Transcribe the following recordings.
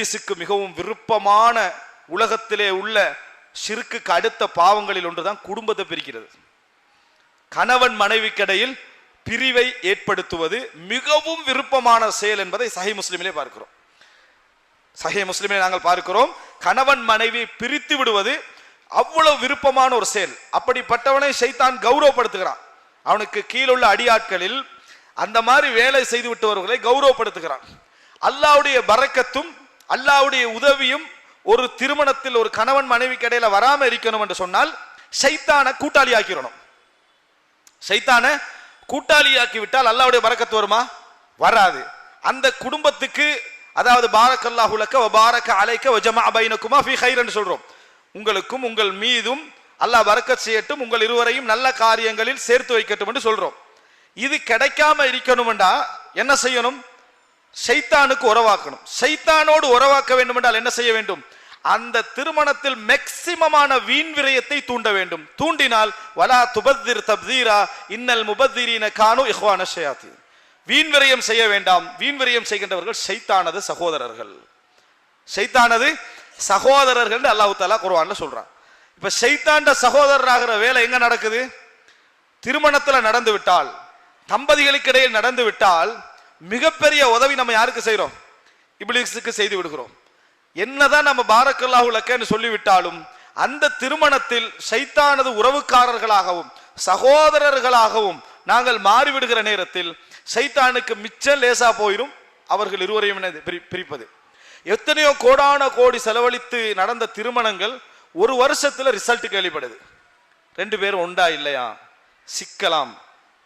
இபிலிஸுக்கு மிகவும் விருப்பமான உலகத்திலே உள்ள சிறுக்குக்கு அடுத்த பாவங்களில் ஒன்றுதான் குடும்பத்தை பிரிக்கிறது. கணவன் மனைவிக்கிடையில் பிரிவை ஏற்படுத்துவது மிகவும் விருப்பமான செயல் என்பதை சஹி முஸ்லிமிலே பார்க்கிறோம். சஹி முஸ்லிமிலே நாங்கள் பார்க்கிறோம் கணவன் மனைவி பிரித்து விடுவது அவ்வளவு விருப்பமான ஒரு செயல். அப்படிப்பட்டவனை சைத்தான் கௌரவப்படுத்துகிறான். அவனுக்கு கீழுள்ள அடியாட்களில் அந்த மாதிரி வேலை செய்து விட்டவர்களை கௌரவப்படுத்துகிறான். அல்லாவுடைய பறக்கத்தும் அல்லாவுடைய உதவியும் ஒரு திருமணத்தில் ஒரு கணவன் மனைவிக்கு இடையில வராம இருக்கணும் என்று சொன்னால் சைத்தான கூட்டாளி ஆக்கிடணும் சைத்தான கூட்டாளியாக்கி விட்டால் அல்லாவுடைய பறக்கத்து வருமா? வராது. அந்த குடும்பத்துக்கு அதாவது பாரக் அல்லாஹுலக்க பாரக்க அலைக்க வஜமா பைனக்குமா ஃபி ஹைரன்னு சொல்றோம். உங்களுக்கும் உங்கள் மீதும் அல்லாஹ் வரக்கத் செய்யட்டும் உங்கள் இருவரையும் நல்ல காரியங்களில் சேர்த்து வைக்கட்டும் என்று சொல்றோம். இது கிடைக்காம இருக்கணும்டா என்ன செய்யணும்? ஷைத்தானுக்கு உறவாக்கணும். சைத்தானோடு உறவாக்க வேண்டும் என்றால் என்ன செய்ய வேண்டும்? அந்த திருமணத்தில் மேக்சிமமான வீண் விரயத்தை தூண்ட வேண்டும். தூண்டினால் வலா துபத்திர் தப்தீரா இன்னல் முபத்திரீன கானு இஹ்வான ஷயாத்தி வீண் விரயம் செய்ய வேண்டாம். வீண் விரயம் செய்கின்றவர்கள் சைத்தானது சகோதரர்கள். சைத்தானது சகோதரர்கள் அல்லாஹு தாலா குர்ஆன்ல சொல்றான். இப்ப சைத்தாண்ட சகோதரராகிற வேலை எங்க நடக்குது? திருமணத்துல நடந்து விட்டால் தம்பதிகளுக்கிடையில் நடந்து விட்டால் மிகப்பெரிய உதவி நம்ம யாருக்கு செய்கிறோம் இப்லீஸுக்கு செய்து விடுகிறோம். என்னதான் நம்ம பாரக்கல்லாஹு லக்கன்னு சொல்லிவிட்டாலும் அந்த திருமணத்தில் சைத்தானது உறவுக்காரர்களாகவும் சகோதரர்களாகவும் நாங்கள் மாறிவிடுகிற நேரத்தில் சைத்தானுக்கு மிச்சம் லேசா போயிடும் அவர்கள் இருவரையும் பிரி- பிரிப்பது. எத்தனையோ கோடான கோடி செலவழித்து நடந்த திருமணங்கள் ஒரு வருஷத்துல ரிசல்ட் கேள்விப்படுது ரெண்டு பேரும் உண்டா இல்லையா? சிக்கலாம்.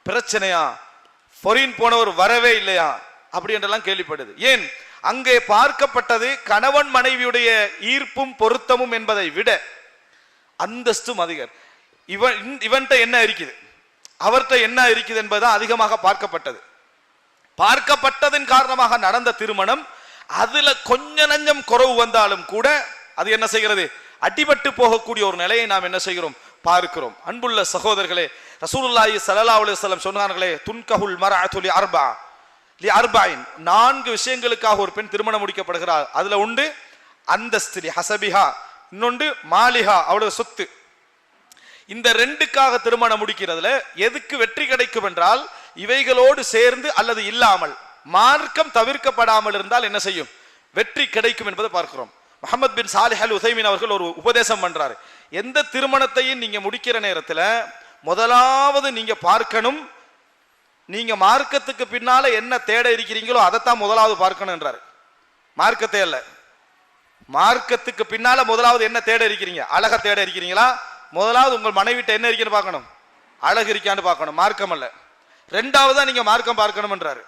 பிரச்சனையா? பொறின் போனவர் வரவே இல்லையா? அப்படி என்றெல்லாம் கேள்விப்படுது. ஏன்? அங்கே பார்க்கப்பட்டது கணவன் மனைவியுடைய ஈர்ப்பும் பொருத்தமும் என்பதை விட அந்தஸ்தும் அதிகர் இவன் இவன்கிட்ட என்ன இருக்குது? அவர்கிட்ட என்ன இருக்குது என்பதுதான் அதிகமாக பார்க்கப்பட்டது. பார்க்கப்பட்டதன் காரணமாக நடந்த திருமணம் அதுல கொஞ்ச நஞ்சம் குறவு வந்தாலும் கூட அது என்ன செய்கிறது? அடிபட்டு போகக்கூடிய ஒரு நிலையை நாம் என்ன செய்கிறோம்? பார்க்கிறோம். அன்புள்ள சகோதரர்களே ரசூலுல்லாஹி சல்லா அலி வல்லம் சொன்னார்களே துன்கஹுல் மர்அத்து அர்பா. லி அர்பாயின் நான்கு விஷயங்களுக்காக ஒரு பெண் திருமணம் முடிக்கப்படுகிறார் அதுல உண்டு அந்தஸ்திலி ஹசபிஹா. இன்னொன்று மாலிஹா அவளோட சொத்து. இந்த ரெண்டுக்காக திருமணம் முடிக்கிறதுல எதுக்கு வெற்றி கிடைக்கும் என்றால் இவைகளோடு சேர்ந்து அல்லது இல்லாமல் மார்க்கம் தவிர்க்கப்படாமல் இருந்தால் என்ன செய்யும்? வெற்றி கிடைக்கும் என்பதை பார்க்கிறோம். முகமது பின் சாலிஹ் அல் உசைமின் அவர்கள் ஒரு உபதேசம் பண்றாரு. எந்த திருமணத்தையும் நீங்க முடிக்கிற நேரத்தில் முதலாவது நீங்க பார்க்கணும். நீங்க மார்க்கத்துக்கு பின்னால என்ன தேட இருக்கிறீங்களோ அதைத்தான் முதலாவது பார்க்கணும்ன்றாரு. மார்க்கத்தை அல்ல மார்க்கத்துக்கு பின்னால முதலாவது என்ன தேட இருக்கிறீங்க? அழக தேட இருக்கிறீங்களா? முதலாவது உங்கள் மனைவிட்ட என்ன இருக்குன்னு பார்க்கணும். அழகு இருக்கான்னு பார்க்கணும். மார்க்கம் அல்ல ரெண்டாவதா நீங்க மார்க்கம் பார்க்கணும்ன்றாரு.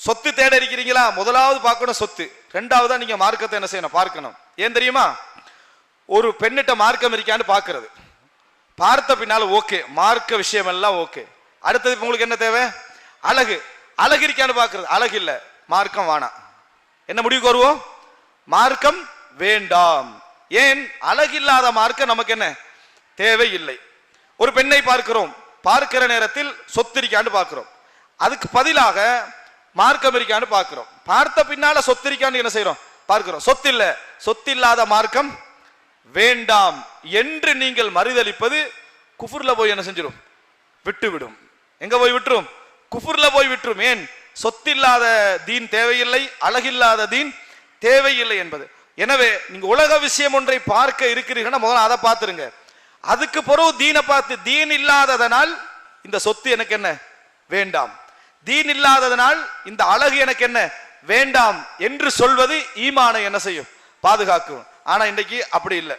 சொத்து தேட இருக்கிறீங்களா? முதலாவது பார்க்கணும் சொத்து. ரெண்டாவதா நீங்க மார்க்கத்தை என்ன செய்யணும்? பார்க்கணும். ஏன் தெரியுமா? ஒரு பெண்ணிட்ட மார்க்கம் இருக்கான்னு பார்க்கறது. பார்த்த பின்னால் ஓகே மார்க்க விஷயம் எல்லாம் ஓகே. அடுத்தது உங்களுக்கு என்ன தேவை? அழகு. அழகு இருக்கான்னு பார்க்கறது. அழகு இல்லை. மார்க்கம் வேணாம் என்ன முடிவுக்கு வருவோம்? மார்க்கம் வேண்டாம். ஏன்? அழகில்லாத மார்க்கம் நமக்கு என்ன? தேவையில்லை. ஒரு பெண்ணை பார்க்கிறோம். பார்க்கிற நேரத்தில் சொத்து இருக்கான்னு பார்க்கிறோம். அதுக்கு பதிலாக மார்க்கம் இருக்கான்னு பார்க்கிறோம். பார்த்த பின்னால சொத்து இருக்கான்னு என்ன செய்யறோம் பார்க்கிறோம். சொத்து இல்லை. சொத்து இல்லாத மார்க்கம் வேண்டாம் என்று நீங்கள் மறுதளிப்பது குஃபுர்ல போய் என்ன செஞ்சிடும் விட்டுவிடும். எங்க போய் விட்டுரும்? குஃபுர்ல போய் விட்டுரும். ஏன்? சொத்தில்லாத தீன் தேவையில்லை அழகில்லாத தீன் தேவையில்லை என்பது. எனவே நீங்க உலக விஷயம் ஒன்றை பார்க்க இருக்கிறீங்கன்னா முதல்ல அதை பார்த்துருங்க. அதுக்கு பிறகு தீனை பார்த்து தீன் இல்லாததனால் இந்த சொத்து எனக்கு என்ன? வேண்டாம். தீன் இல்லாததனால் இந்த அழகு எனக்கு என்ன? வேண்டாம் என்று சொல்வது ஈமானை என்ன செய்யும்? பாதுகாக்கும். ஆனா இன்னைக்கு அப்படி இல்லை.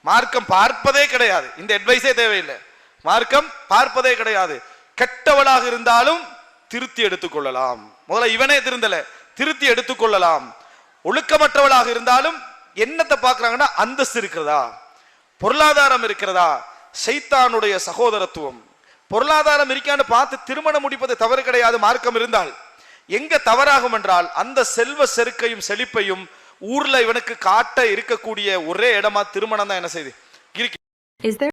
மார்க்கம் பார்ப்பதே கிடையாது. இந்த அட்வைஸே தேவையில்லை. மார்க்கம் பார்ப்பதே கிடையாது. கெட்டவளாக இருந்தாலும் திருத்தி எடுத்துக்கொள்ளலாம் முதல்ல இவனே திருந்தல. திருத்தி எடுத்துக்கொள்ளலாம் ஒழுக்கமற்றவளாக இருந்தாலும் என்னத்தை பார்க்குறாங்கன்னா அந்தஸ்து இருக்கிறதா? பொருளாதாரம் இருக்கிறதா? சைத்தானுடைய சகோதரத்துவம். பொருளாதாரம் இருக்கான்னு பார்த்து திருமணம் முடிப்பது தவறு கிடையாது. மார்க்கம் இருந்தால். எங்க தவறாகும் என்றால் அந்த செல்வ செருக்கையும் செழிப்பையும் ஊர்ல இவனுக்கு காட்ட இருக்கக்கூடிய ஒரே இடமா திருமணம் தான் என்ன செய்யுது இருக்கு.